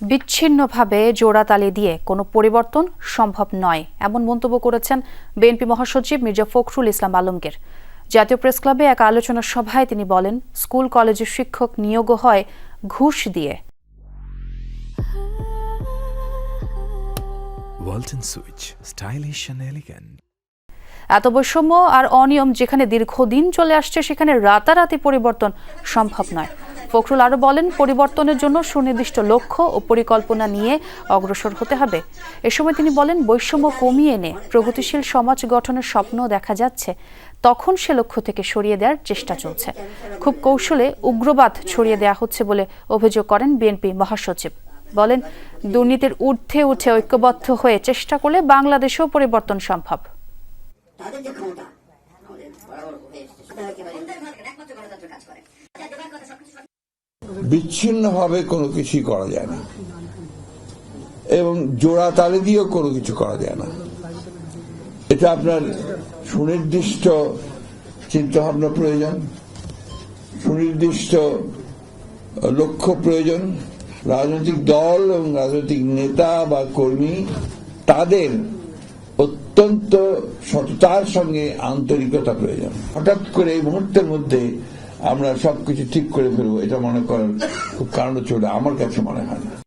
বিচ্ছিন্নভাবে জোড়াতালি দিয়ে কোনো পরিবর্তন সম্ভব নয় এমন মন্তব্য করেছেন বিএনপি মহাসচিব মির্জা ফখরুল ইসলাম আলমগীর। জাতীয় প্রেস ক্লাবে এক আলোচনা সভায় তিনি বলেন স্কুল কলেজের শিক্ষক নিয়োগ হয় ঘুষ দিয়ে। এত বৈষম্য আর অনিয়ম যেখানে দীর্ঘদিন চলে আসছে সেখানে রাতারাতি পরিবর্তন সম্ভব নয়। ফখরুল আরও বলেন, পরিবর্তনের জন্য সুনির্দিষ্ট লক্ষ্য ও পরিকল্পনা নিয়ে অগ্রসর হতে হবে। এ সময় তিনি বলেন, বৈষম্য কমিয়ে এনে প্রগতিশীল সমাজ গঠনের স্বপ্ন দেখা যাচ্ছে। তখন সে লক্ষ্য থেকে সরিয়ে দেওয়ার চেষ্টা চলছে। খুব কৌশলে উগ্রবাদ ছড়িয়ে দেওয়া হচ্ছে বলে অভিযোগ করেন বিএনপি মহাসচিব। বলেন, দুর্নীতির ঊর্ধ্বে উঠে ঐক্যবদ্ধ হয়ে চেষ্টা করলে বাংলাদেশেও পরিবর্তন সম্ভব। বিচ্ছিন্নভাবে কোনো কিছুই করা যায় না। এবং জোড়া তালে দিয়েও কোনো কিছু করা যায় না। এটা আপনার সুনির্দিষ্ট চিন্তা ভাবনা প্রয়োজন, সুনির্দিষ্ট লক্ষ্য প্রয়োজন। রাজনৈতিক দল এবং রাজনৈতিক নেতা বা কর্মী, তাদের অত্যন্ত সততার সঙ্গে আন্তরিকতা প্রয়োজন। হঠাৎ করে এই মুহূর্তের মধ্যে আমরা সবকিছু ঠিক করে ফেলব, এটা মনে করার খুব কারণ হচ্ছে আমার কাছে মনে হয় না।